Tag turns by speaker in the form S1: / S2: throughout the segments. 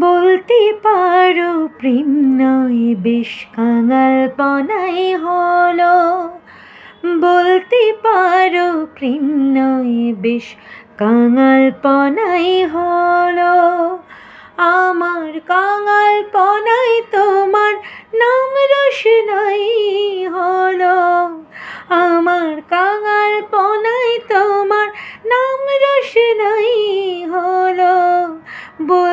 S1: বলতে পারো, প্রেম নয়, বেশ কাঙালপনাই হলো। বলতে পারো, প্রেম নয়, বেশ কাঙালপনাই হলো। আমার কাঙালপনাই তোমার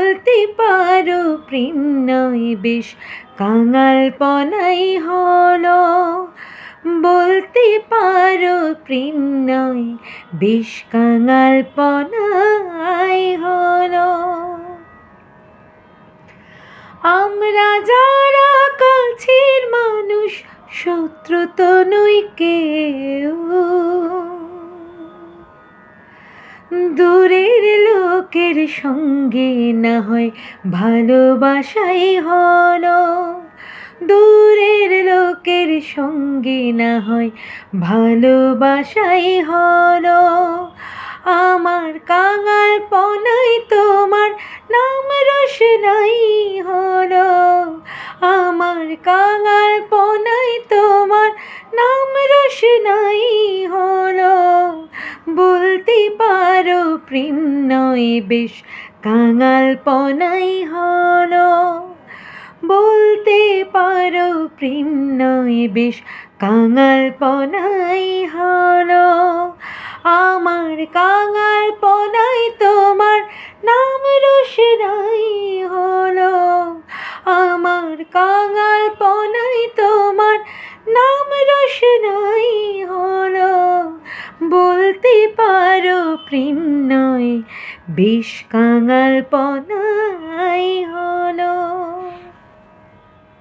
S1: বলতে পারো প্রেম নয় বেশ কাঙালপনাই হলো। বলতে পারো প্রেম নয় বেশ কাঙালপনাই হলো। আমরা যারা কাছের মানুষ, শত্রু তো নই কেউ। দূরের লোকের সঙ্গে না হয় ভালোবাসাই হলো। দূরের লোকের সঙ্গে না হয় ভালোবাসাই হলো। আমার কাঙাল পনাই তোমার নাম রোশনাই হলো। আমার কাঙাল পনাই তোমার নাম রোশনাই হলো। প্রেম নয় বেশ কাঙাল পনাই হলো। বলতে পারো প্রেম নয় বেশ কাঙাল পনাই হলো। আমার কাঙাল পনাই তোমার নাম রোশনাই হলো। আমার কাঙাল প্রেম নয় বেশ কাঙাল পনাই